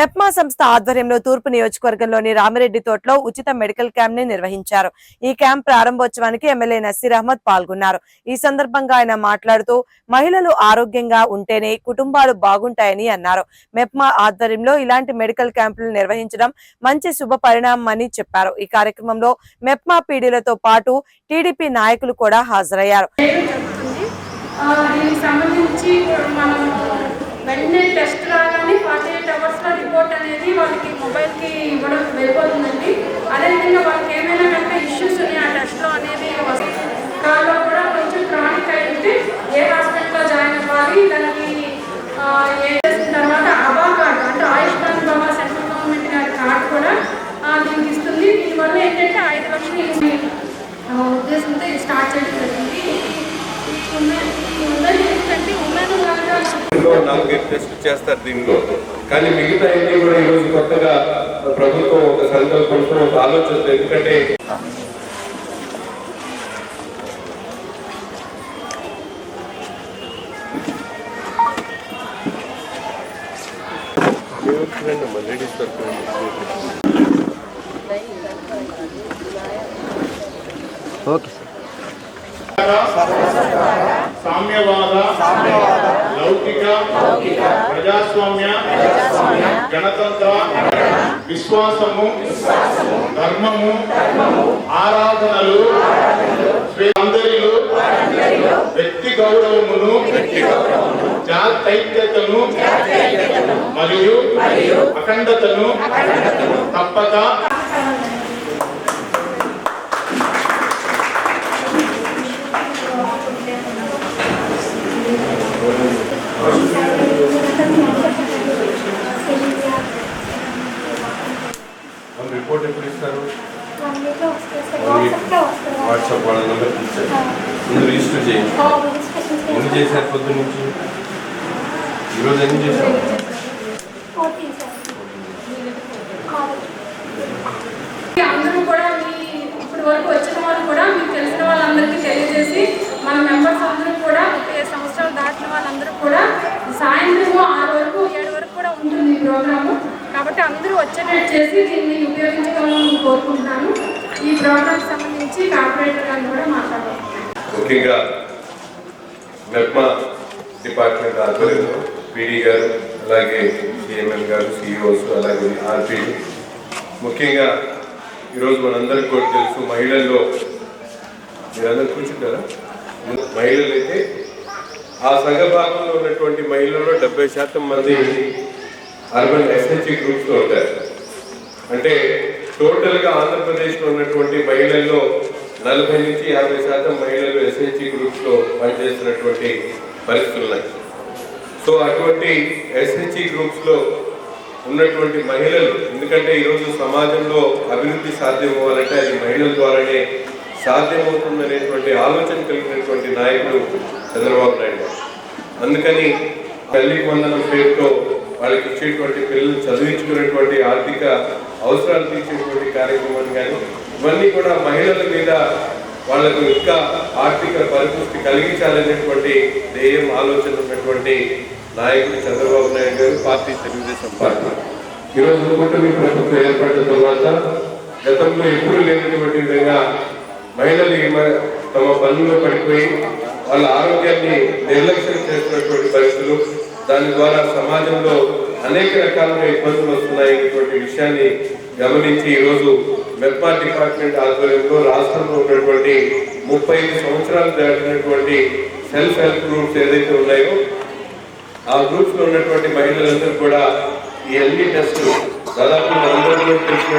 మెప్మా సంస్థ ఆధ్వర్యంలో తూర్పు నియోజకవర్గంలోని రామిరెడ్డి తోటలో ఉచిత మెడికల్ క్యాంప్ని నిర్వహించారు. ఈ క్యాంప్ ప్రారంభోత్సవానికి ఎమ్మెల్యే నసీర్ అహ్మద్ పాల్గొన్నారు. ఈ సందర్భంగా ఆయన మాట్లాడుతూ మహిళలు ఆరోగ్యంగా ఉంటేనే కుటుంబాలు బాగుంటాయని అన్నారు. మెప్మా ఆధ్వర్యంలో ఇలాంటి మెడికల్ క్యాంపులు నిర్వహించడం మంచి శుభ పరిణామమని చెప్పారు. ఈ కార్యక్రమంలో మెప్మా పీడీలతో పాటు టీడీపీ నాయకులు కూడా హాజరయ్యారు. దీనికి సంబంధించి మనం వెంటనే టెస్ట్ రాగానే అనేది వాళ్ళకి మొబైల్కి ఇవ్వడం వెళ్ళిపోతుందండి. అదేవిధంగా వాళ్ళకి ఏమైనా కనుక ఇష్యూస్ ఉన్నాయి? ఆ టెస్ట్లో అనేది వస్తాయి. ఇందులో నాలుగైదు టెస్ట్ చేస్తారు దీనిలో. కానీ మిగతా అన్ని కూడా ఈరోజు కొత్తగా ప్రభుత్వం ఒక సంకల్పంతో ఒక ఆలోచన ఎందుకంటే లేడీస్ సామ్యవాద లౌకిక ప్రజాస్వామ్య గణతంత్ర విశ్వాసము ధర్మము ఆరాధనలు అందరిలో వ్యక్తి గౌరవమును జాతైక్యతను మరియు అఖండతను తప్పక రిపోర్ట్ ఎప్పుడు ఇస్తారు? వాట్సాప్ వాళ్ళ నెంబర్ ఇచ్చారు ముందు రిజిస్టర్ చేయండి. ఎన్ని చేశారు పొద్దు నుంచి? ఈరోజు ఎన్ని చేశారు? అందరూ కూడా మీ ఇప్పటి వరకు వచ్చిన వాళ్ళు కూడా మీకు తెలిసిన వాళ్ళందరికీ తెలియజేసి మన మెంబర్స్ అందరూ కూడా సంవత్సరాలు దాటిన వాళ్ళందరూ కూడా సాయంత్రం ఆరు వరకు ఏడు వరకు కూడా ఉంటుంది ఈ ప్రోగ్రాము కాబట్టి అందరూ వచ్చేటట్టు చేసి దీన్ని ఉపయోగించుకోవాలని కోరుకుంటున్నాను. ఈ ప్రోగ్రామ్కి సంబంధించి కార్పొరేటర్ గారిని కూడా మాట్లాడాలి ముఖ్యంగా మెప్మా డిపార్ట్మెంట్ ఆధ్వర్యంలో పీడీ గారు అలాగే సిఎంఎల్ గారు సిఇఓస్ అలాగే ఆర్పీలు ముఖ్యంగా ఈరోజు మనందరికి కూడా తెలుసు మహిళల్లో మీరందరూ కూర్చుంటారా? మహిళలు అయితే ఆ సంఘ భాగంలో ఉన్నటువంటి మహిళల్లో డెబ్బై శాతం మంది అర్బన్ ఎస్హెచ్ఈ గ్రూప్స్లో ఉంటారు. అంటే టోటల్గా ఆంధ్రప్రదేశ్లో ఉన్నటువంటి మహిళల్లో నలభై నుంచి యాభై శాతం మహిళలు ఎస్హెచ్ఈ గ్రూప్స్లో పనిచేస్తున్నటువంటి పరిస్థితులు ఉన్నాయి. సో అటువంటి ఎస్హెచ్ఈ గ్రూప్స్లో ఉన్నటువంటి మహిళలు ఎందుకంటే ఈరోజు సమాజంలో అభివృద్ధి సాధ్యం అవ్వాలంటే అది మహిళల ద్వారానే సాధ్యమవుతుందనేటువంటి ఆలోచన కలిగినటువంటి నాయకుడు చంద్రబాబు నాయుడు అందుకని తల్లి వందనం పేరుతో వాళ్ళకి ఇచ్చేటువంటి పిల్లలు చదివించుకునేటువంటి ఆర్థిక అవసరాలు తీర్చేటువంటి కార్యక్రమాన్ని కానీ ఇవన్నీ కూడా మహిళల మీద వాళ్ళకు ఇంకా ఆర్థిక పరిపుష్టి కలిగించాలనేటువంటి ధ్యేయం ఆలోచన ఉన్నటువంటి నాయకుడు చంద్రబాబు నాయుడు గారు పార్టీ తెలుగుదేశం పార్టీ. ఈరోజు కూటమి ప్రభుత్వం ఏర్పడిన తర్వాత గతంలో ఎప్పుడూ లేనటువంటి విధంగా మహిళలు తమ పనుల్లో పడిపోయి వాళ్ళ ఆరోగ్యాన్ని నిర్లక్ష్యం చేస్తున్నటువంటి పరిస్థితులు దాని ద్వారా సమాజంలో అనేక రకాలైన ఇబ్బందులు వస్తున్నాయనేటువంటి విషయాన్ని గమనించి ఈరోజు మెప్పా డిపార్ట్మెంట్ ఆధ్వర్యంలో రాష్ట్రంలో ఉన్నటువంటి ముప్పై ఐదు సంవత్సరాలు దాటినటువంటి సెల్ఫ్ హెల్ప్ గ్రూప్స్ ఏదైతే ఉన్నాయో ఆ గ్రూప్స్లో ఉన్నటువంటి మహిళలందరూ కూడా ఈ అన్ని టెస్టులు దాదాపు అందరూ తెలిసినట్టు తెలిసిన